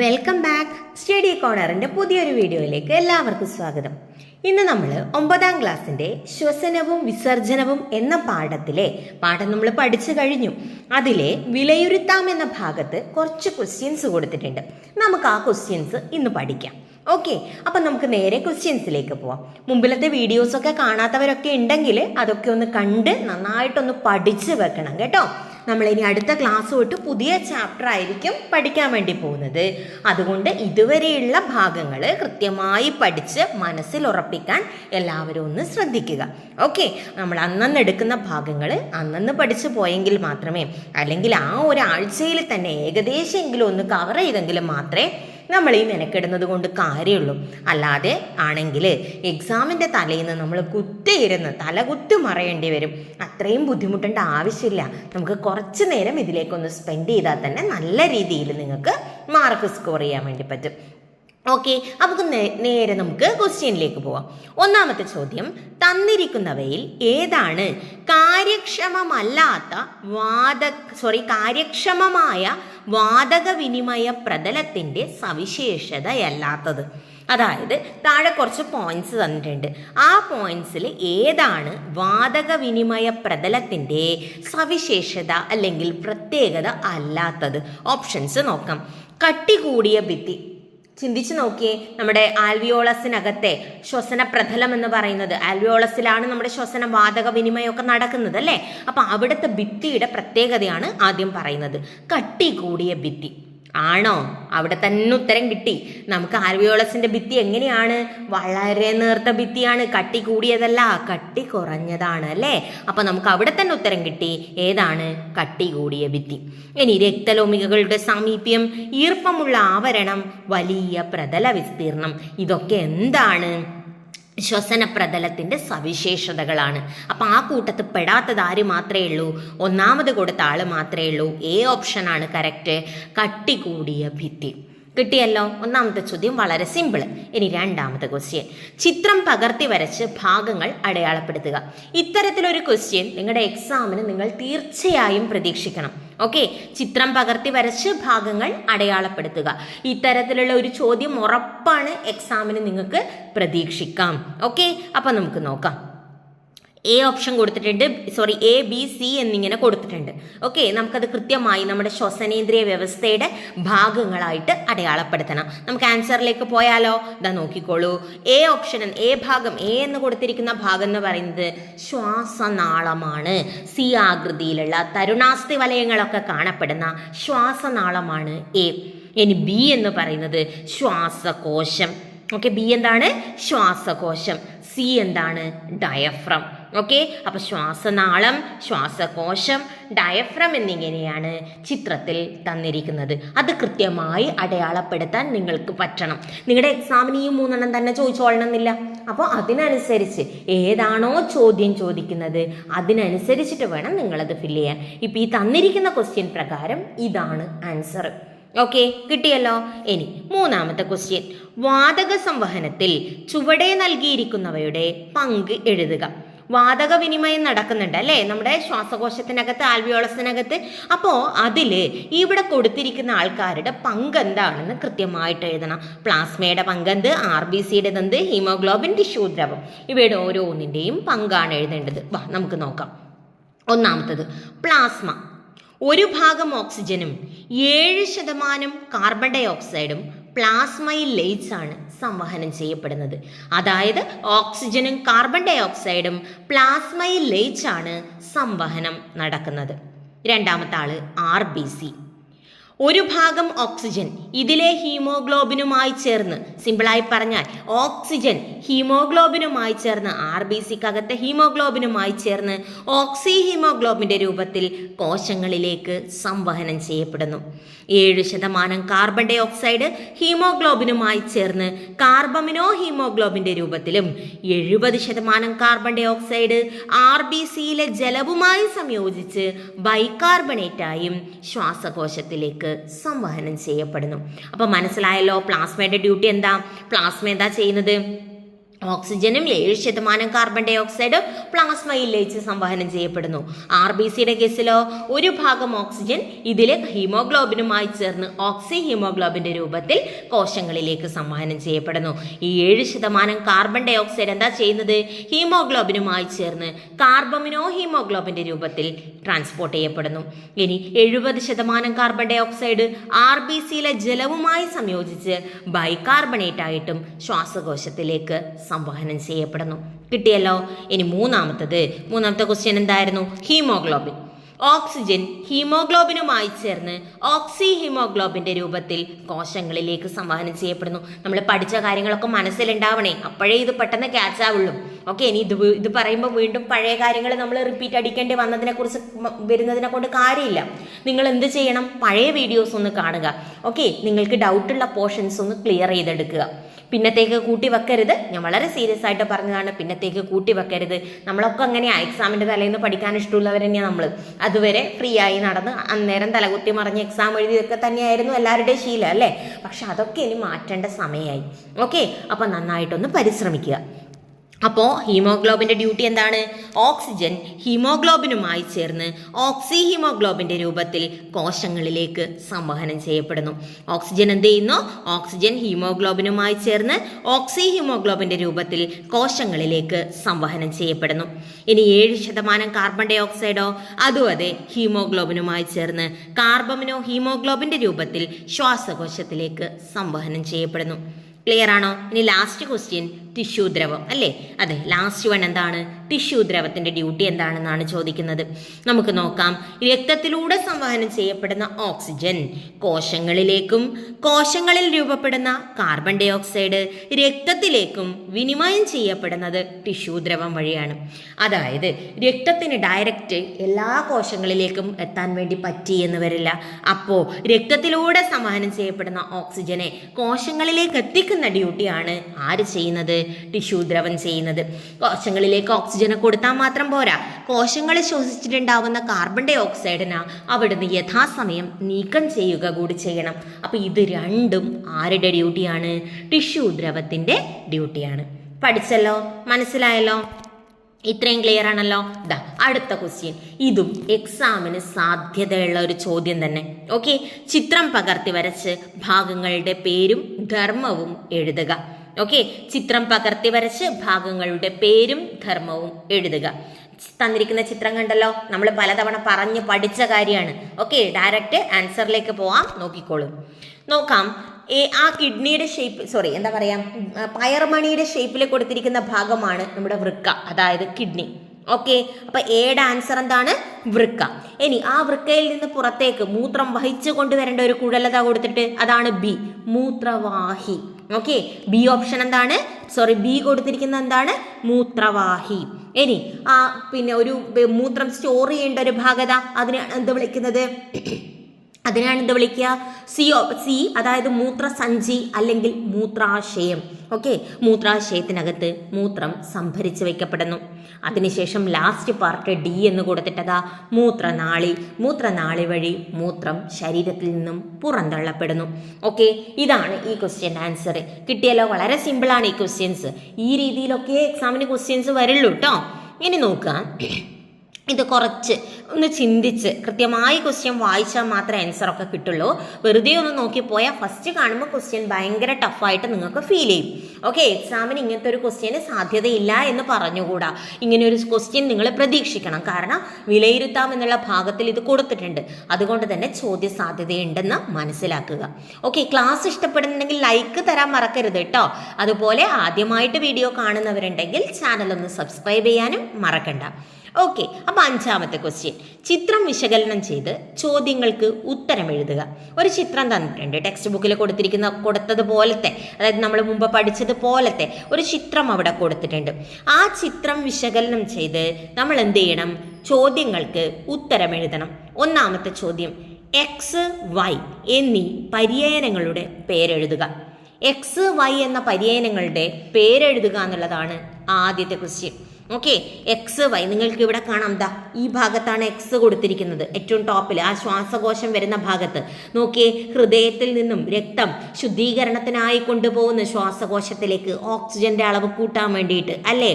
Welcome back study കോർണറിന്റെ പുതിയൊരു വീഡിയോയിലേക്ക് എല്ലാവർക്കും സ്വാഗതം. ഇന്ന് നമ്മൾ ഒമ്പതാം ക്ലാസ്സിന്റെ ശ്വസനവും വിസർജനവും എന്ന പാഠത്തിലെ പാഠം നമ്മൾ പഠിച്ചു കഴിഞ്ഞു. അതിലെ വിലയിരുത്താം എന്ന ഭാഗത്ത് കുറച്ച് ക്വസ്റ്റ്യൻസ് കൊടുത്തിട്ടുണ്ട്. നമുക്ക് ആ ക്വസ്റ്റ്യൻസ് ഇന്ന് പഠിക്കാം. ഓക്കെ അപ്പം നമുക്ക് നേരെ ക്വസ്റ്റ്യൻസിലേക്ക് പോവാം. മുമ്പിലത്തെ വീഡിയോസൊക്കെ കാണാത്തവരൊക്കെ ഉണ്ടെങ്കിൽ അതൊക്കെ ഒന്ന് കണ്ട് നന്നായിട്ടൊന്ന് പഠിച്ചു വെക്കണം കേട്ടോ. നമ്മളിനി അടുത്ത ക്ലാസ് തൊട്ട് പുതിയ ചാപ്റ്റർ ആയിരിക്കും പഠിക്കാൻ വേണ്ടി പോകുന്നത്. അതുകൊണ്ട് ഇതുവരെയുള്ള ഭാഗങ്ങൾ കൃത്യമായി പഠിച്ച് മനസ്സിൽ ഉറപ്പിക്കാൻ എല്ലാവരും ഒന്ന് ശ്രദ്ധിക്കുക. ഓക്കെ നമ്മൾ അന്നന്ന് എടുക്കുന്ന ഭാഗങ്ങൾ അന്നന്ന് പഠിച്ചു പോയെങ്കിൽ മാത്രമേ അല്ലെങ്കിൽ ആ ഒരാഴ്ചയിൽ തന്നെ ഏകദേശം എങ്കിലും ഒന്ന് കവർ ചെയ്തെങ്കിലും മാത്രമേ നമ്മൾ ഈ മെനക്കെടുന്നത് കൊണ്ട് കാര്യമുള്ളൂ അല്ലാതെ ആണെങ്കിൽ എക്സാമിന്റെ തലേന്ന് നമ്മൾ കുത്തിയിരുന്ന് തല കുത്തി മറയേണ്ടി വരും. അത്രയും ബുദ്ധിമുട്ടേണ്ട ആവശ്യമില്ല. നമുക്ക് കുറച്ച് നേരം ഇതിലേക്കൊന്ന് സ്പെൻഡ് ചെയ്താൽ തന്നെ നല്ല രീതിയിൽ നിങ്ങൾക്ക് മാർക്ക് സ്കോർ ചെയ്യാൻ വേണ്ടി പറ്റും. ഓക്കെ അപ്പൊ നേരെ നമുക്ക് ക്വസ്റ്റ്യനിലേക്ക് പോവാം. ഒന്നാമത്തെ ചോദ്യം തന്നിരിക്കുന്നവയിൽ ഏതാണ് കാര്യക്ഷമമല്ലാത്ത വാദ സോറി കാര്യക്ഷമമായ വാതക വിനിമയ പ്രതലത്തിന്റെ സവിശേഷതയല്ലാത്തത്? അതായത് താഴെ കുറച്ച് പോയിന്റ്സ് തന്നിട്ടുണ്ട്. ആ പോയിന്റ്സിൽ ഏതാണ് വാതക വിനിമയ പ്രതലത്തിന്റെ സവിശേഷത അല്ലെങ്കിൽ പ്രത്യേകത അല്ലാത്തത്? ഓപ്ഷൻസ് നോക്കാം. കട്ടി കൂടിയ ഭിത്തി ചിന്തിച്ചു നോക്കിയേ നമ്മുടെ ആൽവിയോളസിനകത്തെ ശ്വസന പ്രതലം എന്ന് പറയുന്നത്. ആൽവിയോളസിലാണ് നമ്മുടെ ശ്വസന വാതക വിനിമയമൊക്കെ നടക്കുന്നത് അല്ലേ? അപ്പൊ അവിടുത്തെ ഭിത്തിയുടെ പ്രത്യേകതയാണ് ആദ്യം പറയുന്നത്. കട്ടി കൂടിയ ഭിത്തി. ആണോ? അവിടെ തന്നെ ഉത്തരം കിട്ടി. നമുക്ക് ആൽവിയോളസിന്റെ ഭിത്തി എങ്ങനെയാണ്? വളരെ നേർത്ത ഭിത്തിയാണ്. കട്ടി കൂടിയതല്ല കട്ടി കുറഞ്ഞതാണ് അല്ലേ? അപ്പൊ നമുക്ക് അവിടെ തന്നെ ഉത്തരം കിട്ടി. ഏതാണ്? കട്ടി കൂടിയ ഭിത്തി. ഇനി രക്തലോമികകളുടെ സാമീപ്യം ഈർപ്പമുള്ള ആവരണം വലിയ പ്രതല വിസ്തീർണം ഇതൊക്കെ എന്താണ്? ശ്വസന പ്രതലത്തിന്റെ സവിശേഷതകളാണ്. അപ്പൊ ആ കൂട്ടത്തിൽ പെടാത്തത് ആര് മാത്രമേ ഉള്ളൂ? ഒന്നാമത് കൊടുത്ത ആൾ മാത്രമേ ഉള്ളൂ. എ ഓപ്ഷനാണ് കറക്റ്റ് കട്ടി കൂടിയ ഭിത്തി. കിട്ടിയല്ലോ? ഒന്നാമത്തെ ചോദ്യം വളരെ സിമ്പിൾ ഇനി രണ്ടാമത്തെ ക്വസ്റ്റ്യൻ ചിത്രം പകർത്തി വരച്ച് ഭാഗങ്ങൾ അടയാളപ്പെടുത്തുക. ഇത്തരത്തിലൊരു ക്വസ്റ്റ്യൻ നിങ്ങളുടെ എക്സാമിന് നിങ്ങൾ തീർച്ചയായും പ്രതീക്ഷിക്കണം. ഓക്കെ ചിത്രം പകർത്തി വരച്ച് ഭാഗങ്ങൾ അടയാളപ്പെടുത്തുക. ഇത്തരത്തിലുള്ള ഒരു ചോദ്യം ഉറപ്പാണ് എക്സാമിന് നിങ്ങൾക്ക് പ്രതീക്ഷിക്കാം. ഓക്കെ അപ്പം നമുക്ക് നോക്കാം. എ ഓപ്ഷൻ കൊടുത്തിട്ടുണ്ട്. സോറി എ ബി സി എന്നിങ്ങനെ കൊടുത്തിട്ടുണ്ട്. ഓക്കെ നമുക്കത് കൃത്യമായി നമ്മുടെ ശ്വസനേന്ദ്രിയ വ്യവസ്ഥയുടെ ഭാഗങ്ങളായിട്ട് അടയാളപ്പെടുത്തണം. നമുക്ക് ആൻസറിലേക്ക് പോയാലോ? ഇതാ നോക്കിക്കോളൂ. എ ഓപ്ഷൻ എ ഭാഗം എ എന്ന് കൊടുത്തിരിക്കുന്ന ഭാഗം എന്ന് പറയുന്നത് ശ്വാസനാളമാണ്. സി ആകൃതിയിലുള്ള തരുണാസ്ഥി വലയങ്ങളൊക്കെ കാണപ്പെടുന്ന ശ്വാസനാളമാണ് എ ഇനി ബി എന്ന് പറയുന്നത് ശ്വാസകോശം. ഓക്കെ ബി എന്താണ്? ശ്വാസകോശം. സി എന്താണ്? ഡയഫ്രം ഓക്കെ അപ്പൊ ശ്വാസനാളം ശ്വാസകോശം ഡയഫ്രം എന്നിങ്ങനെയാണ് ചിത്രത്തിൽ തന്നിരിക്കുന്നത്. അത് കൃത്യമായി അടയാളപ്പെടുത്താൻ നിങ്ങൾക്ക് പറ്റണം. നിങ്ങളുടെ എക്സാമിന് ഈ മൂന്നെണ്ണം തന്നെ ചോദിച്ചോളണം എന്നില്ല അപ്പോൾ അതിനനുസരിച്ച് ഏതാണോ ചോദ്യം ചോദിക്കുന്നത് അതിനനുസരിച്ചിട്ട് വേണം നിങ്ങളത് ഫില്ല് ചെയ്യാൻ. ഇപ്പം ഈ തന്നിരിക്കുന്ന ക്വസ്റ്റ്യൻ പ്രകാരം ഇതാണ് ആൻസർ ഓക്കെ കിട്ടിയല്ലോ? ഇനി മൂന്നാമത്തെ ക്വസ്റ്റ്യൻ വാതക സംവഹനത്തിൽ ചുവടെ നൽകിയിരിക്കുന്നവയുടെ പങ്ക് എഴുതുക. വാതക വിനിമയം നടക്കുന്നുണ്ട് അല്ലേ? നമ്മുടെ ശ്വാസകോശത്തിനകത്ത് ആൽവിയോളസിനകത്ത് അപ്പോൾ അതിൽ ഇവിടെ കൊടുത്തിരിക്കുന്ന ആൾക്കാരുടെ പങ്ക് എന്താണെന്ന് കൃത്യമായിട്ട് എഴുതണം. പ്ലാസ്മയുടെ പങ്കെന്ത് ആർ ബി സിയുടെ എന്ത് ഹീമോഗ്ലോബിൻ ടിഷ്യൂ ദ്രവം. ഇവയുടെ ഓരോന്നിന്റെയും പങ്കാണ് എഴുതേണ്ടത്. വാ നമുക്ക് നോക്കാം. ഒന്നാമത്തത് പ്ലാസ്മ. ഒരു ഭാഗം ഓക്സിജനും ഏഴ് ശതമാനം കാർബൺ ഡൈ ഓക്സൈഡും പ്ലാസ്മയിൽ ആണ് സംവഹനം ചെയ്യപ്പെടുന്നത്. അതായത് ഓക്സിജനും കാർബൺ ഡൈ ഓക്സൈഡും പ്ലാസ്മയിൽ ആണ് സംവഹനം നടക്കുന്നത്. രണ്ടാമത്തെ ആൾ ആർ ബി സി. ഒരു ഭാഗം ഓക്സിജൻ ഇതിലെ ഹീമോഗ്ലോബിനുമായി ചേർന്ന്. സിമ്പിളായി പറഞ്ഞാൽ ഓക്സിജൻ ഹീമോഗ്ലോബിനുമായി ചേർന്ന് ആർ ബി സിക്കകത്തെ ഹീമോഗ്ലോബിനുമായി ചേർന്ന് ഓക്സി ഹീമോഗ്ലോബിന്റെ രൂപത്തിൽ കോശങ്ങളിലേക്ക് സംവഹനം ചെയ്യപ്പെടുന്നു. ഏഴ് ശതമാനം കാർബൺ ഡൈ ഓക്സൈഡ് ഹീമോഗ്ലോബിനുമായി ചേർന്ന് കാർബമിനോ ഹീമോഗ്ലോബിന്റെ രൂപത്തിലും എഴുപത് ശതമാനം carbon dioxide R B സിയിലെ ജലവുമായി സംയോജിച്ച് ബൈകാർബണേറ്റായും ശ്വാസകോശത്തിലേക്ക് സംവഹനം ചെയ്യപ്പെടുന്നു. അപ്പോൾ മനസ്സിലായല്ലോ പ്ലാസ്മയുടെ ഡ്യൂട്ടി എന്താ? പ്ലാസ്മ എന്താ ചെയ്യുന്നത്? ഓക്സിജനും ഏഴ് ശതമാനം കാർബൺ ഡൈ ഓക്സൈഡും പ്ലാസ്മയിൽ ലയിച്ച് സംവഹനം ചെയ്യപ്പെടുന്നു. ആർ ബി സിയുടെ കേസിലോ ഒരു ഭാഗം ഓക്സിജൻ ഇതിലെ ഹീമോഗ്ലോബിനുമായി ചേർന്ന് ഓക്സി ഹീമോഗ്ലോബിന്റെ രൂപത്തിൽ കോശങ്ങളിലേക്ക് സംവഹനം ചെയ്യപ്പെടുന്നു. ഈ ഏഴ് ശതമാനം കാർബൺ ഡൈ ഓക്സൈഡ് എന്താ ചെയ്യുന്നത്? ഹീമോഗ്ലോബിനുമായി ചേർന്ന് കാർബമിനോ ഹീമോഗ്ലോബിന്റെ രൂപത്തിൽ ട്രാൻസ്പോർട്ട് ചെയ്യപ്പെടുന്നു. ഇനി എഴുപത് ശതമാനം carbon dioxide R B സിയിലെ ജലവുമായി സംയോജിച്ച് ബൈകാർബണേറ്റ് ആയിട്ടും ശ്വാസകോശത്തിലേക്ക് സംവഹനം ചെയ്യപ്പെടുന്നു. കിട്ടിയല്ലോ? ഇനി മൂന്നാമത്തത്. മൂന്നാമത്തെ ക്വസ്റ്റ്യൻ എന്തായിരുന്നു? ഹീമോഗ്ലോബിൻ. ഓക്സിജൻ ഹീമോഗ്ലോബിനുമായി ചേർന്ന് ഓക്സി ഹീമോഗ്ലോബിന്റെ രൂപത്തിൽ കോശങ്ങളിലേക്ക് സംവഹനം ചെയ്യപ്പെടുന്നു. നമ്മൾ പഠിച്ച കാര്യങ്ങളൊക്കെ മനസ്സിലുണ്ടാവണേ. അപ്പോഴേ ഇത് പെട്ടെന്ന് ക്യാച്ച് ആവുള്ളൂ. ഓക്കെ ഇനി ഇത് ഇത് പറയുമ്പോൾ വീണ്ടും പഴയ കാര്യങ്ങൾ നമ്മൾ റിപ്പീറ്റ് അടിക്കേണ്ടി വന്നതിനെ കുറിച്ച് വരുന്നതിനെ കൊണ്ട് കാര്യമില്ല. നിങ്ങൾ എന്ത് ചെയ്യണം? പഴയ വീഡിയോസ് ഒന്ന് കാണുക. ഓക്കെ നിങ്ങൾക്ക് ഡൗട്ടുള്ള പോർഷൻസ് ഒന്ന് ക്ലിയർ ചെയ്തെടുക്കുക. പിന്നത്തേക്ക് കൂട്ടി വെക്കരുത്. ഞാൻ വളരെ സീരിയസ് ആയിട്ട് പറഞ്ഞതാണ് പിന്നത്തേക്ക് കൂട്ടി വെക്കരുത്. നമ്മളൊക്കെ അങ്ങനെയാ എക്സാമിന്റെ തലേന്ന് പഠിക്കാൻ ഇഷ്ടമുള്ളവർ തന്നെയാണ് നമ്മൾ അതുവരെ ഫ്രീ ആയി നടന്ന് അന്നേരം തലകുത്തി മറിഞ്ഞ് എക്സാം എഴുതിയതൊക്കെ തന്നെയായിരുന്നു എല്ലാവരുടെയും ശീലം അല്ലേ? പക്ഷെ അതൊക്കെ ഇനി മാറ്റേണ്ട സമയമായി. ഓക്കെ അപ്പം നന്നായിട്ടൊന്ന് പരിശ്രമിക്കുക. അപ്പോൾ ഹീമോഗ്ലോബിന്റെ ഡ്യൂട്ടി എന്താണ്? ഓക്സിജൻ ഹീമോഗ്ലോബിനുമായി ചേർന്ന് ഓക്സി ഹീമോഗ്ലോബിന്റെ രൂപത്തിൽ കോശങ്ങളിലേക്ക് സംവഹനം ചെയ്യപ്പെടുന്നു. ഓക്സിജൻ എന്ത് ചെയ്യുന്നു? ഓക്സിജൻ ഹീമോഗ്ലോബിനുമായി ചേർന്ന് ഓക്സി ഹീമോഗ്ലോബിന്റെ രൂപത്തിൽ കോശങ്ങളിലേക്ക് സംവഹനം ചെയ്യപ്പെടുന്നു. ഇനി ഏഴ് ശതമാനം കാർബൺ ഡൈ ഓക്സൈഡോ? അതും അതെ ഹീമോഗ്ലോബിനുമായി ചേർന്ന് കാർബമിനോ ഹീമോഗ്ലോബിന്റെ രൂപത്തിൽ ശ്വാസകോശത്തിലേക്ക് സംവഹനം ചെയ്യപ്പെടുന്നു. ക്ലിയർ ആണോ? ഇനി ലാസ്റ്റ് ക്വസ്റ്റ്യൻ ടിഷ്യൂ ദ്രവം അല്ലേ? അതെ ലാസ്റ്റ് വൺ എന്താണ്? ടിഷ്യൂ ദ്രവത്തിന്റെ ഡ്യൂട്ടി എന്താണെന്നാണ് ചോദിക്കുന്നത്. നമുക്ക് നോക്കാം. രക്തത്തിലൂടെ സംവഹനം ചെയ്യപ്പെടുന്ന ഓക്സിജൻ കോശങ്ങളിലേക്കും കോശങ്ങളിൽ രൂപപ്പെടുന്ന കാർബൺ ഡൈ ഓക്സൈഡ് രക്തത്തിലേക്കും വിനിമയം ചെയ്യപ്പെടുന്നത് ടിഷ്യൂ ദ്രവം വഴിയാണ്. അതായത് രക്തത്തിന് ഡയറക്റ്റ് എല്ലാ കോശങ്ങളിലേക്കും എത്താൻ വേണ്ടി പറ്റി എന്ന് വരില്ല. അപ്പോൾ രക്തത്തിലൂടെ സംവഹനം ചെയ്യപ്പെടുന്ന ഓക്സിജനെ കോശങ്ങളിലേക്ക് എത്തിക്കുന്ന ഡ്യൂട്ടിയാണ് ആര് ചെയ്യുന്നത്? ടിഷ്യൂ ദ്രവം ചെയ്യുന്നത്. കോശങ്ങളിലേക്ക് ഓക്സിജനെ കൊടുത്താൽ മാത്രം പോരാ. കോശങ്ങൾ ശ്വസിച്ചിട്ടുണ്ടാവുന്ന കാർബൺ ഡൈ ഓക്സൈഡിന് അവിടുന്ന് യഥാസമയം നീക്കം ചെയ്യുക കൂടി ചെയ്യണം. അപ്പോൾ ഇത് രണ്ടും ആരുടെ ഡ്യൂട്ടിയാണ്? ടിഷ്യൂ ദ്രവത്തിന്റെ ഡ്യൂട്ടിയാണ്. പഠിച്ചല്ലോ? മനസ്സിലായല്ലോ? ഇത്രയും ക്ലിയർ ആണല്ലോ? ദാ അടുത്ത ക്വസ്റ്റ്യൻ ഇതും എക്സാമിന് സാധ്യതയുള്ള ഒരു ചോദ്യം തന്നെ. ഓക്കെ ചിത്രം പകർത്തി വരച്ച് ഭാഗങ്ങളുടെ പേരും ധർമ്മവും എഴുതുക. ഓക്കെ ചിത്രം പകർത്തി വരച്ച് ഭാഗങ്ങളുടെ പേരും ധർമ്മവും എഴുതുക. തന്നിരിക്കുന്ന ചിത്രം കണ്ടല്ലോ? നമ്മൾ പലതവണ പറഞ്ഞ് പഠിച്ച കാര്യമാണ്. ഓക്കെ ഡയറക്റ്റ് ആൻസറിലേക്ക് പോവാം. നോക്കിക്കോളും. നോക്കാം. ഏ ആ കിഡ്നിയുടെ ഷേപ്പ് സോറി എന്താ പറയാ? പയർമണിയുടെ ഷേപ്പിൽ കൊടുത്തിരിക്കുന്ന ഭാഗമാണ് നമ്മുടെ വൃക്ക അതായത് കിഡ്നി. ഓക്കെ അപ്പൊ എയുടെ ആൻസർ എന്താണ്? വൃക്ക. ഇനി ആ വൃക്കയിൽ നിന്ന് പുറത്തേക്ക് മൂത്രം വഹിച്ചു കൊണ്ടുവരേണ്ട ഒരു കുഴലത കൊടുത്തിട്ട്? അതാണ് ബി മൂത്രവാഹി. ഓക്കെ ബി ഓപ്ഷൻ എന്താണ്? സോറി ബി കൊടുത്തിരിക്കുന്നത് എന്താണ്? മൂത്രവാഹി. ഇനി ആ പിന്നെ ഒരു മൂത്രം സ്റ്റോർ ചെയ്യേണ്ട ഒരു ഭാഗത അതിനെ എന്ത് വിളിക്കുന്നത്? അതിനാണ് എന്ത് വിളിക്കുക? സി സി അതായത് മൂത്രസഞ്ചി അല്ലെങ്കിൽ മൂത്രാശയം. ഓക്കെ മൂത്രാശയത്തിനകത്ത് മൂത്രം സംഭരിച്ച് വയ്ക്കപ്പെടുന്നു അതിനുശേഷം ലാസ്റ്റ് പാർട്ട് ഡി എന്ന് കൊടുത്തിട്ടതാ മൂത്രനാളി. മൂത്രനാളി വഴി മൂത്രം ശരീരത്തിൽ നിന്നും പുറന്തള്ളപ്പെടുന്നു. ഓക്കെ ഇതാണ് ഈ ക്വസ്റ്റ്യൻ ആൻസർ കിട്ടിയല്ലോ? വളരെ സിമ്പിളാണ് ഈ ക്വസ്റ്റ്യൻസ് ഈ രീതിയിലൊക്കെ എക്സാമിന് ക്വസ്റ്റ്യൻസ് വരുള്ളൂ കേട്ടോ ഇനി നോക്കാം. ഇത് കുറച്ച് ഒന്ന് ചിന്തിച്ച് കൃത്യമായി ക്വസ്റ്റ്യൻ വായിച്ചാൽ മാത്രമേ ആൻസറൊക്കെ കിട്ടുള്ളൂ. വെറുതെ ഒന്ന് നോക്കിപ്പോയാൽ ഫസ്റ്റ് കാണുമ്പോൾ ക്വസ്റ്റ്യൻ ഭയങ്കര ടഫായിട്ട് നിങ്ങൾക്ക് ഫീൽ ചെയ്യും. ഓക്കെ എക്സാമിന് ഇങ്ങനത്തെ ഒരു ക്വസ്റ്റ്യന് സാധ്യതയില്ല എന്ന് പറഞ്ഞുകൂടാ? ഇങ്ങനെ ഒരു ക്വസ്റ്റ്യൻ നിങ്ങൾ പ്രതീക്ഷിക്കണം. കാരണം വിലയിരുത്താം എന്നുള്ള ഭാഗത്തിൽ ഇത് കൊടുത്തിട്ടുണ്ട്. അതുകൊണ്ട് തന്നെ ചോദ്യ സാധ്യതയുണ്ടെന്ന് മനസ്സിലാക്കുക. ഓക്കെ ക്ലാസ് ഇഷ്ടപ്പെടുന്നുണ്ടെങ്കിൽ ലൈക്ക് തരാൻ മറക്കരുത് കേട്ടോ അതുപോലെ ആദ്യമായിട്ട് വീഡിയോ കാണുന്നവരുണ്ടെങ്കിൽ ചാനൽ ഒന്ന് സബ്സ്ക്രൈബ് ചെയ്യാനും മറക്കണ്ട. ഓക്കെ അപ്പൊ അഞ്ചാമത്തെ ക്വസ്റ്റ്യൻ ചിത്രം വിശകലനം ചെയ്ത് ചോദ്യങ്ങൾക്ക് ഉത്തരം എഴുതുക. ഒരു ചിത്രം തന്നിട്ടുണ്ട്. ടെക്സ്റ്റ് ബുക്കിൽ കൊടുത്തിരിക്കുന്ന കൊടുത്തതുപോലത്തെ അതായത് നമ്മൾ മുമ്പ് പഠിച്ചത് പോലത്തെ ഒരു ചിത്രം അവിടെ കൊടുത്തിട്ടുണ്ട്. ആ ചിത്രം വിശകലനം ചെയ്ത് നമ്മൾ എന്ത് ചെയ്യണം? ചോദ്യങ്ങൾക്ക് ഉത്തരം എഴുതണം. ഒന്നാമത്തെ ചോദ്യം എക്സ് വൈ എന്നീ പര്യായനങ്ങളുടെ പേരെഴുതുക എക്സ് വൈ എന്ന പര്യായനങ്ങളുടെ പേരെഴുതുക എന്നുള്ളതാണ് ആദ്യത്തെ ക്വസ്റ്റ്യൻ ഓക്കെ എക്സ് വൈ നിങ്ങൾക്ക് ഇവിടെ കാണാം. ദാ ഈ ഭാഗത്താണ് എക്സ് കൊടുത്തിരിക്കുന്നത്. ഏറ്റവും ടോപ്പിൽ ആ ശ്വാസകോശം വരുന്ന ഭാഗത്ത്. നോക്കിയേ ഹൃദയത്തിൽ നിന്നും രക്തം ശുദ്ധീകരണത്തിനായി കൊണ്ടുപോകുന്ന ശ്വാസകോശത്തിലേക്ക് ഓക്സിജന്റെ അളവ് കൂട്ടാൻ വേണ്ടിയിട്ട് അല്ലേ?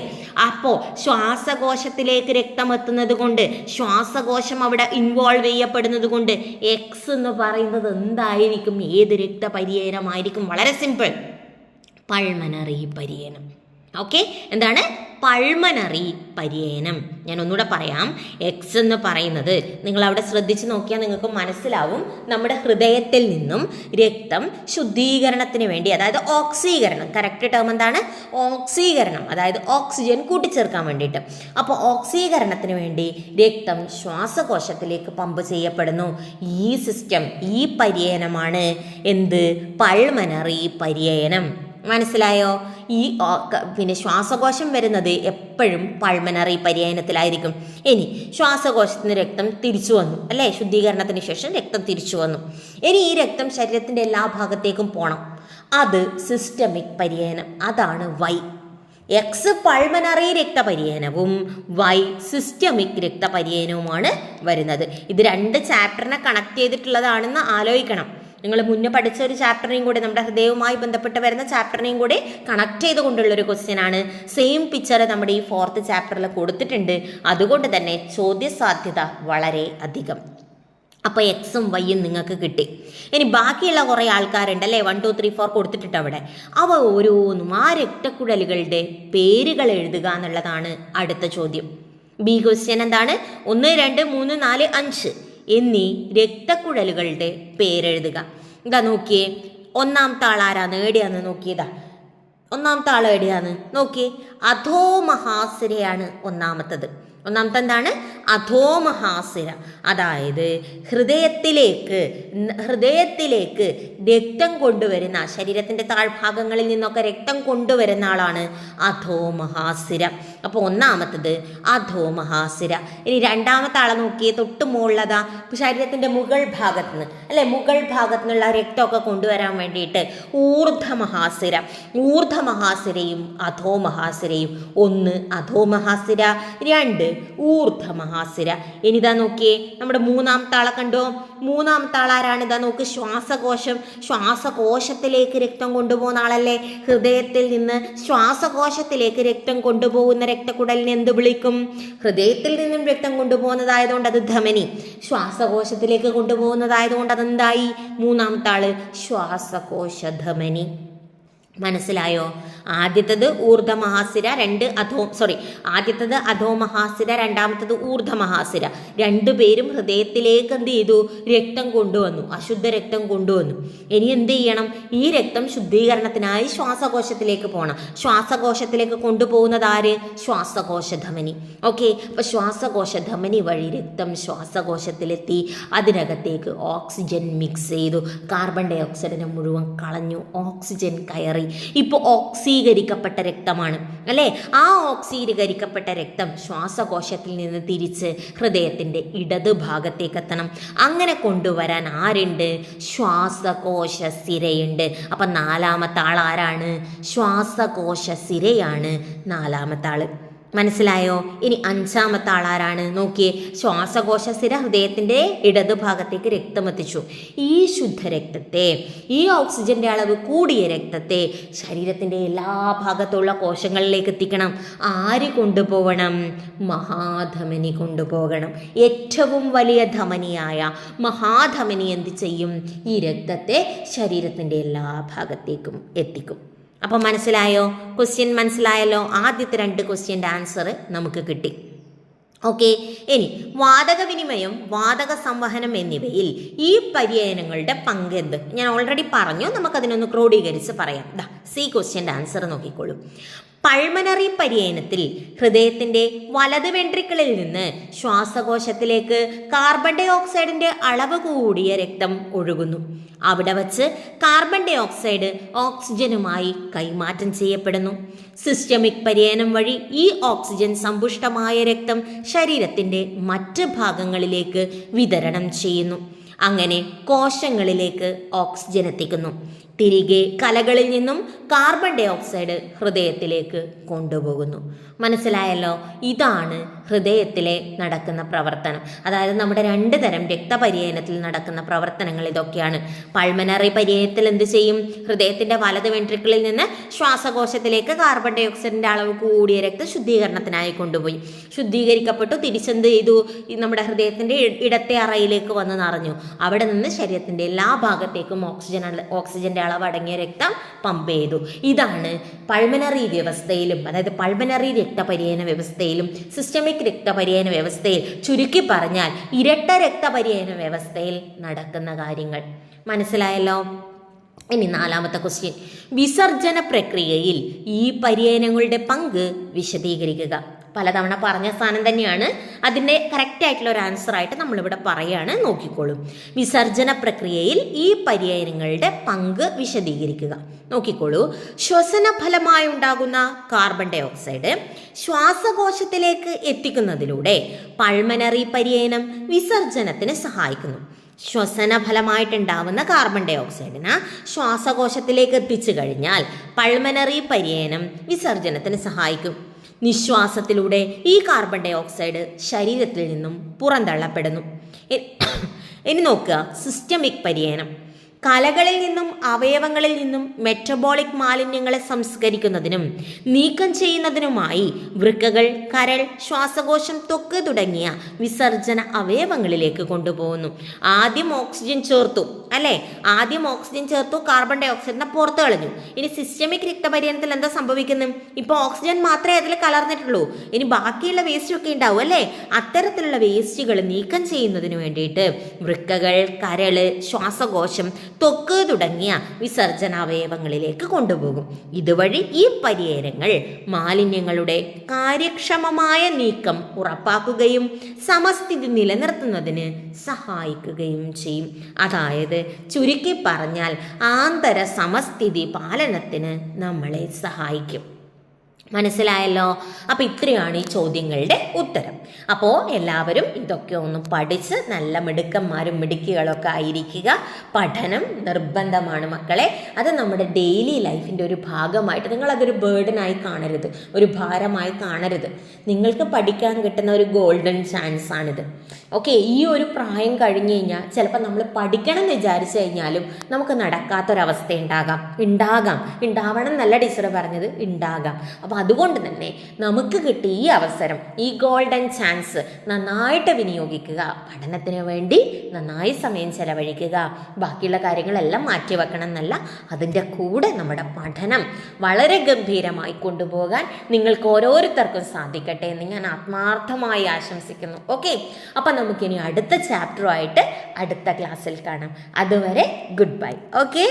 അപ്പോൾ ശ്വാസകോശത്തിലേക്ക് രക്തം എത്തുന്നത് കൊണ്ട് ശ്വാസകോശം അവിടെ ഇൻവോൾവ് ചെയ്യപ്പെടുന്നത് കൊണ്ട് എക്സ് എന്ന് പറയുന്നത് എന്തായിരിക്കും? ഏത് രക്തപര്യനമായിരിക്കും വളരെ സിമ്പിൾ പൾമനറി പര്യനം ഓക്കെ എന്താണ്? പൾമനറി പര്യേനം ഞാൻ ഒന്നുകൂടെ പറയാം. എക്സ് എന്ന് പറയുന്നത് നിങ്ങൾ അവിടെ ശ്രദ്ധിച്ച് നോക്കിയാൽ നിങ്ങൾക്ക് മനസ്സിലാവും. നമ്മുടെ ഹൃദയത്തിൽ നിന്നും രക്തം ശുദ്ധീകരണത്തിന് വേണ്ടി അതായത് ഓക്സീകരണം കറക്റ്റ് ടേം എന്താണ്? ഓക്സീകരണം അതായത് ഓക്സിജൻ കൂട്ടിച്ചേർക്കാൻ വേണ്ടിയിട്ട്. അപ്പോൾ ഓക്സീകരണത്തിന് വേണ്ടി രക്തം ശ്വാസകോശത്തിലേക്ക് പമ്പ് ചെയ്യപ്പെടുന്നു. ഈ സിസ്റ്റം ഈ പര്യേനമാണ് എന്ത്? പൾമനറി പര്യനം മനസ്സിലായോ? ഈ പിന്നെ ശ്വാസകോശം വരുന്നത് എപ്പോഴും പൾമനറി പര്യായനത്തിലായിരിക്കും. ഇനി ശ്വാസകോശത്തിന് രക്തം തിരിച്ചു വന്നു. അല്ലേ? ശുദ്ധീകരണത്തിന് ശേഷം രക്തം തിരിച്ചു വന്നു. ഇനി ഈ രക്തം ശരീരത്തിന്റെ എല്ലാ ഭാഗത്തേക്കും പോകണം അത് സിസ്റ്റമിക് പര്യനം അതാണ് വൈ. എക്സ് പൾമനറി രക്തപര്യനവും വൈ സിസ്റ്റമിക് രക്തപര്യനവുമാണ് വരുന്നത്. ഇത് രണ്ട് ചാപ്റ്ററിനെ കണക്ട് ചെയ്തിട്ടുള്ളതാണെന്ന് ആലോചിക്കണം. നിങ്ങൾ മുന്നേ പഠിച്ച ഒരു ചാപ്റ്ററിനെയും കൂടി നമ്മുടെ ഹൃദയവുമായി ബന്ധപ്പെട്ട് വരുന്ന ചാപ്റ്ററിനെയും കൂടി കണക്ട് ചെയ്തുകൊണ്ടുള്ള ഒരു ക്വസ്റ്റ്യൻ ആണ്. സെയിം പിക്ചർ നമ്മുടെ ഈ ഫോർത്ത് ചാപ്റ്ററിൽ കൊടുത്തിട്ടുണ്ട്. അതുകൊണ്ട് തന്നെ ചോദ്യ സാധ്യത വളരെ അധികം. അപ്പോൾ എക്സും വൈയും നിങ്ങൾക്ക് കിട്ടി. ഇനി ബാക്കിയുള്ള കുറേ ആൾക്കാരുണ്ട് അല്ലേ? വൺ ടു ത്രീ ഫോർ കൊടുത്തിട്ടുണ്ട് അവിടെ. അവ ഓരോന്നും ആ രക്തക്കുഴലുകളുടെ പേരുകൾ എഴുതുക എന്നുള്ളതാണ് അടുത്ത ചോദ്യം. ബി ക്വസ്റ്റ്യൻ എന്താണ്? ഒന്ന് രണ്ട് മൂന്ന് നാല് അഞ്ച്. എന്നീ രക്തക്കുഴലുകളുടെ പേരെഴുതുക. ഇതാ നോക്കിയേ. ഒന്നാമത്തെ ആരാന്ന്? എവിടെയാന്ന് നോക്കിയതാ. ഒന്നാമത്തെ ആൾ എവിടെയാണ് നോക്കിയേ. അധോമഹാസിരയാണ് ഒന്നാമത്തത്. ഒന്നാമത്തെ എന്താണ് അധോമഹാസിര. അതായത് ഹൃദയത്തിലേക്ക് ഹൃദയത്തിലേക്ക് രക്തം കൊണ്ടുവരുന്ന ശരീരത്തിന്റെ താഴ്ഭാഗങ്ങളിൽ നിന്നൊക്കെ രക്തം കൊണ്ടുവരുന്ന ആളാണ് അധോമഹാസിര. അപ്പോൾ ഒന്നാമത്തത് അധോമഹാസിര. ഇനി രണ്ടാമത്തെ ആളെ നോക്കിയേ തൊട്ട് മുകളിലതാ ശരീരത്തിന്റെ മുകൾ ഭാഗത്ത് നിന്ന് അല്ലെ? മുകൾ ഭാഗത്തു നിന്നുള്ള രക്തമൊക്കെ കൊണ്ടുവരാൻ വേണ്ടിയിട്ട് ഊർധമഹാസിര. ഊർധമഹാസിരയും അധോമഹാസിരയും. ഒന്ന് അധോമഹാസിര രണ്ട് ഊർധമഹാസിര. മഹാസുര ഇനിതാ നോക്കിയേ നമ്മുടെ മൂന്നാം താളെ കണ്ടോ? മൂന്നാം താളാരാണ് ഇതാ നോക്ക്? ശ്വാസകോശം. ശ്വാസകോശത്തിലേക്ക് രക്തം കൊണ്ടുപോകുന്ന ആളല്ലേ? ഹൃദയത്തിൽ നിന്ന് ശ്വാസകോശത്തിലേക്ക് രക്തം കൊണ്ടുപോകുന്ന രക്തക്കുടലിനെ എന്ത് വിളിക്കും? ഹൃദയത്തിൽ നിന്നും രക്തം കൊണ്ടുപോകുന്നതായതുകൊണ്ട് അത് ധമനി. ശ്വാസകോശത്തിലേക്ക് കൊണ്ടുപോകുന്നതായതുകൊണ്ട് അതെന്തായി? മൂന്നാം താൾ ശ്വാസകോശ ധമനി മനസ്സിലായോ? ആദ്യത്തത് ഊർധമഹാസിര രണ്ട് അധോ സോറി ആദ്യത്തത് അധോമഹാസിര രണ്ടാമത്തത് ഊർധമഹാസിര രണ്ടുപേരും ഹൃദയത്തിലേക്ക് എന്ത് ചെയ്തു? രക്തം കൊണ്ടുവന്നു. അശുദ്ധ രക്തം കൊണ്ടുവന്നു. ഇനി എന്ത് ചെയ്യണം? ഈ രക്തം ശുദ്ധീകരണത്തിനായി ശ്വാസകോശത്തിലേക്ക് പോകണം ശ്വാസകോശത്തിലേക്ക് കൊണ്ടുപോകുന്നത് ആര്? ശ്വാസകോശധമനി. ഓക്കെ അപ്പൊ ശ്വാസകോശധമനി വഴി രക്തം ശ്വാസകോശത്തിലെത്തി. അതിനകത്തേക്ക് ഓക്സിജൻ മിക്സ് ചെയ്തു. കാർബൺ ഡൈ ഓക്സൈഡിനെ മുഴുവൻ കളഞ്ഞു. ഓക്സിജൻ കയറി. ഇപ്പോൾ ഓക്സീകരിക്കപ്പെട്ട രക്തമാണ് അല്ലേ? ആ ഓക്സീകരിക്കപ്പെട്ട രക്തം ശ്വാസകോശത്തിൽ നിന്ന് തിരിച്ച് ഹൃദയത്തിന്റെ ഇടത് ഭാഗത്തേക്ക് എത്തണം. അങ്ങനെ കൊണ്ടുവരാൻ ആരുണ്ട്? ശ്വാസകോശ സിരയുണ്ട്. അപ്പം നാലാമത്തെ ആൾ ആരാണ്? ശ്വാസകോശ സിരയാണ് നാലാമത്തെ ആൾ മനസ്സിലായോ? ഇനി അഞ്ചാമത്തെ ആളാരാണ്? നോക്കിയേ ശ്വാസകോശ സ്ഥിര ഹൃദയത്തിന്റെ ഇടതുഭാഗത്തേക്ക് രക്തമെത്തിച്ചു. ഈ ശുദ്ധരക്തത്തെ ഈ ഓക്സിജന്റെ അളവ് കൂടിയ രക്തത്തെ ശരീരത്തിന്റെ എല്ലാ ഭാഗത്തുള്ള കോശങ്ങളിലേക്ക് എത്തിക്കണം. ആര് കൊണ്ടുപോകണം? മഹാധമനി കൊണ്ടുപോകണം. ഏറ്റവും വലിയ ധമനിയായ മഹാധമനി എന്ത് ചെയ്യും? ഈ രക്തത്തെ ശരീരത്തിന്റെ എല്ലാ ഭാഗത്തേക്കും എത്തിക്കും. അപ്പം മനസ്സിലായോ? ക്വസ്റ്റ്യൻ മനസ്സിലായല്ലോ? ആദ്യത്തെ രണ്ട് ക്വസ്റ്റ്യന്റെ ആൻസർ നമുക്ക് കിട്ടി. ഓക്കെ ഇനി വാതക വിനിമയം വാതക സംവഹനം എന്നിവയിൽ ഈ പര്യയനങ്ങളുടെ പങ്കെന്ത് ഞാൻ ഓൾറെഡി പറഞ്ഞു. നമുക്കതിനൊന്ന് ക്രോഡീകരിച്ച് പറയാം. ദാ സി ക്വസ്റ്റ്യന്റെ ആൻസർ നോക്കിക്കോളൂ. പൾമനറി പര്യയനത്തിൽ ഹൃദയത്തിന്റെ വലത് വെൻട്രിക്കിളിൽ നിന്ന് ശ്വാസകോശത്തിലേക്ക് കാർബൺ ഡൈ ഓക്സൈഡിന്റെ അളവ് കൂടിയ രക്തം ഒഴുകുന്നു. അവിടെ വച്ച് കാർബൺ ഡൈ ഓക്സൈഡ് ഓക്സിജനുമായി കൈമാറ്റം ചെയ്യപ്പെടുന്നു. സിസ്റ്റമിക് പര്യയനം വഴി ഈ ഓക്സിജൻ സമ്പുഷ്ടമായ രക്തം ശരീരത്തിന്റെ മറ്റ് ഭാഗങ്ങളിലേക്ക് വിതരണം ചെയ്യുന്നു. അങ്ങനെ കോശങ്ങളിലേക്ക് ഓക്സിജൻ എത്തിക്കുന്നു. തിരികെ കലകളിൽ നിന്നും കാർബൺ ഡൈ ഓക്സൈഡ് ഹൃദയത്തിലേക്ക് കൊണ്ടുപോകുന്നു. മനസ്സിലായല്ലോ? ഇതാണ് ഹൃദയത്തിലെ നടക്കുന്ന പ്രവർത്തനം. അതായത് നമ്മുടെ രണ്ട് തരം രക്തപര്യനത്തിൽ നടക്കുന്ന പ്രവർത്തനങ്ങൾ ഇതൊക്കെയാണ്. പൾമനറി പര്യനത്തിൽ എന്ത് ചെയ്യും? ഹൃദയത്തിന്റെ വലത് വെൻട്രിക്കിളിൽ നിന്ന് ശ്വാസകോശത്തിലേക്ക് കാർബൺ ഡൈ ഓക്സൈഡിന്റെ അളവ് കൂടിയ രക്തം ശുദ്ധീകരണത്തിനായി കൊണ്ടുപോയി. ശുദ്ധീകരിക്കപ്പെട്ടു തിരിച്ചെന്ത് ചെയ്തു? നമ്മുടെ ഹൃദയത്തിന്റെ ഇടത്തെ അറയിലേക്ക് വന്ന് നിറഞ്ഞു. അവിടെ നിന്ന് ശരീരത്തിന്റെ എല്ലാ ഭാഗത്തേക്കും ഓക്സിജൻ ഓക്സിജന്റെ അളവ് അടങ്ങിയ രക്തം പമ്പ് ചെയ്തു. ഇതാണ് പൾമനറി വ്യവസ്ഥയിലും അതായത് പൾമനറി രക്തപര്യന വ്യവസ്ഥയിലും സിസ്റ്റമിക് രക്തപര്യന വ്യവസ്ഥയിൽ ചുരുക്കി പറഞ്ഞാൽ ഇരട്ട രക്തപര്യന വ്യവസ്ഥയിൽ നടക്കുന്ന കാര്യങ്ങൾ. മനസ്സിലായല്ലോ? ഇനി നാലാമത്തെ ക്വസ്റ്റ്യൻ വിസർജന പ്രക്രിയയിൽ ഈ പര്യനങ്ങളുടെ പങ്ക് വിശദീകരിക്കുക. പലതവണ പറഞ്ഞ സാധനം തന്നെയാണ്. അതിന്റെ കറക്റ്റ് ആയിട്ടുള്ള ഒരു ആൻസർ ആയിട്ട് നമ്മളിവിടെ പറയുകയാണ് നോക്കിക്കോളും. വിസർജന പ്രക്രിയയിൽ ഈ പര്യായങ്ങളുടെ പങ്ക് വിശദീകരിക്കുക. നോക്കിക്കോളൂ. ശ്വസന ഫലമായി ഉണ്ടാകുന്ന കാർബൺ ഡൈ ഓക്സൈഡ് ശ്വാസകോശത്തിലേക്ക് എത്തിക്കുന്നതിലൂടെ പൾമനറി പര്യനം വിസർജനത്തിന് സഹായിക്കുന്നു. ശ്വസന ഫലമായിട്ടുണ്ടാവുന്ന കാർബൺ ഡൈ ഓക്സൈഡിന് ശ്വാസകോശത്തിലേക്ക് എത്തിച്ചു കഴിഞ്ഞാൽ പൾമനറി പര്യനം വിസർജനത്തിന് സഹായിക്കും. നിശ്വാസത്തിലൂടെ ഈ കാർബൺ ഡൈ ഓക്സൈഡ് ശരീരത്തിൽ നിന്നും പുറന്തള്ളപ്പെടുന്നു. ഇനി നോക്കുക സിസ്റ്റമിക് പര്യനം. കലകളിൽ നിന്നും അവയവങ്ങളിൽ നിന്നും മെറ്റബോളിക് മാലിന്യങ്ങളെ സംസ്കരിക്കുന്നതിനും നീക്കം ചെയ്യുന്നതിനുമായി വൃക്കകൾ കരൾ ശ്വാസകോശം ത്വക്ക് തുടങ്ങിയ വിസർജന അവയവങ്ങളിലേക്ക് കൊണ്ടുപോകുന്നു. ആദ്യം ഓക്സിജൻ ചേർത്തു അല്ലേ? ആദ്യം ഓക്സിജൻ ചേർത്തു കാർബൺ ഡൈ ഓക്സൈഡിനെ പുറത്ത് കളഞ്ഞു. ഇനി സിസ്റ്റമിക് രക്തപര്യനത്തിൽ എന്താ സംഭവിക്കുന്നത് ഇപ്പോൾ ഓക്സിജൻ മാത്രമേ അതിൽ കലർന്നിട്ടുള്ളൂ. ഇനി ബാക്കിയുള്ള വേസ്റ്റ് ഒക്കെ ഉണ്ടാവും അല്ലേ? അത്തരത്തിലുള്ള വേസ്റ്റുകൾ നീക്കം ചെയ്യുന്നതിന് വേണ്ടിയിട്ട് വൃക്കകൾ കരൾ ശ്വാസകോശം ത്വക്ക് തുടങ്ങിയ വിസർജനാവയവങ്ങളിലേക്ക് കൊണ്ടുപോകും. ഇതുവഴി ഈ പരിഹാരങ്ങൾ മാലിന്യങ്ങളുടെ കാര്യക്ഷമമായ നീക്കം ഉറപ്പാക്കുകയും സമസ്ഥിതി നിലനിർത്തുന്നതിന് സഹായിക്കുകയും ചെയ്യും. അതായത് ചുരുക്കി പറഞ്ഞാൽ ആന്തര സമസ്ഥിതി പാലനത്തിന് നമ്മളെ സഹായിക്കും. മനസ്സിലായല്ലോ? അപ്പോൾ ഇത്രയാണ് ഈ ചോദ്യങ്ങളുടെ ഉത്തരം. അപ്പോൾ എല്ലാവരും ഇതൊക്കെ ഒന്ന് പഠിച്ച് നല്ല മിടുക്കന്മാരും മിടുക്കികളൊക്കെ ആയിരിക്കുക. പഠനം നിർബന്ധമാണ് മക്കളെ. അത് നമ്മുടെ ഡെയിലി ലൈഫിന്റെ ഒരു ഭാഗമായിട്ട് നിങ്ങളതൊരു ബേർഡനായി കാണരുത്. ഒരു ഭാരമായി കാണരുത്. നിങ്ങൾക്ക് പഠിക്കാൻ കിട്ടുന്ന ഒരു ഗോൾഡൻ ചാൻസ് ആണിത്. ഓക്കെ ഈ ഒരു പ്രായം കഴിഞ്ഞു കഴിഞ്ഞാൽ ചിലപ്പോൾ നമ്മൾ പഠിക്കണം എന്ന് വിചാരിച്ചു കഴിഞ്ഞാലും നമുക്ക് നടക്കാത്തൊരവസ്ഥ ഉണ്ടാകാം. ഉണ്ടാകാം. ഉണ്ടാവണം എന്നല്ല ടീച്ചർ പറഞ്ഞത്. ഉണ്ടാകാം. അതുകൊണ്ട് തന്നെ നമുക്ക് കിട്ടിയ ഈ അവസരം ഈ ഗോൾഡൻ ചാൻസ് നന്നായിട്ട് വിനിയോഗിക്കുക പഠനത്തിന് വേണ്ടി നന്നായി സമയം ചെലവഴിക്കുക ബാക്കിയുള്ള കാര്യങ്ങളെല്ലാം മാറ്റി വെക്കണം എന്നല്ല അതിന്റെ കൂടെ നമ്മുടെ പഠനം വളരെ ഗംഭീരമായി കൊണ്ടുപോകാൻ നിങ്ങൾക്ക് ഓരോരുത്തർക്കും സാധിക്കട്ടെ എന്ന് ഞാൻ ആത്മാർത്ഥമായി ആശംസിക്കുന്നു. ഓക്കെ അപ്പം നമുക്കിനി അടുത്ത ചാപ്റ്ററുമായിട്ട് അടുത്ത ക്ലാസ്സിൽ കാണാം. അതുവരെ ഗുഡ് ബൈ ഓക്കെ